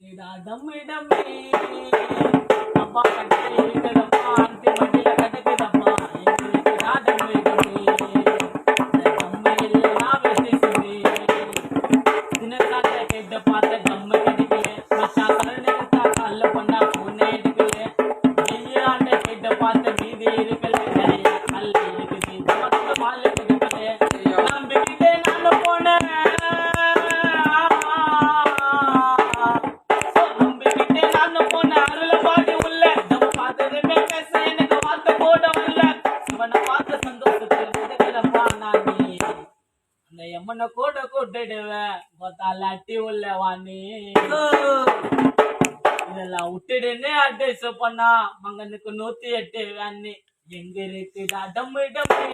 இருக்குடா டம்மு டம்மி அப்பா கட்டை இருக்குதப்பா அந்தி மடியில கிடக்குதப்பா எங்க இருக்குடா டம்மு டம்மி இந்த டம்மு இல்லைனா வெற்றி சொல்லி தினத்தாட்ட கேட்ட பார்த்த டம்மு கிடைக்கல மச்சா கருணைத்தா அந்த எம்மனை கூட கூட்டிடுவேன் பார்த்தால உள்ள வாணி. இதெல்லாம் விட்டுடுன்னு அட்வைஸ் பண்ணா மங்கனுக்கு நூத்தி எட்டு வேணி. எங்க இருக்குதா? டம்மு டம்மு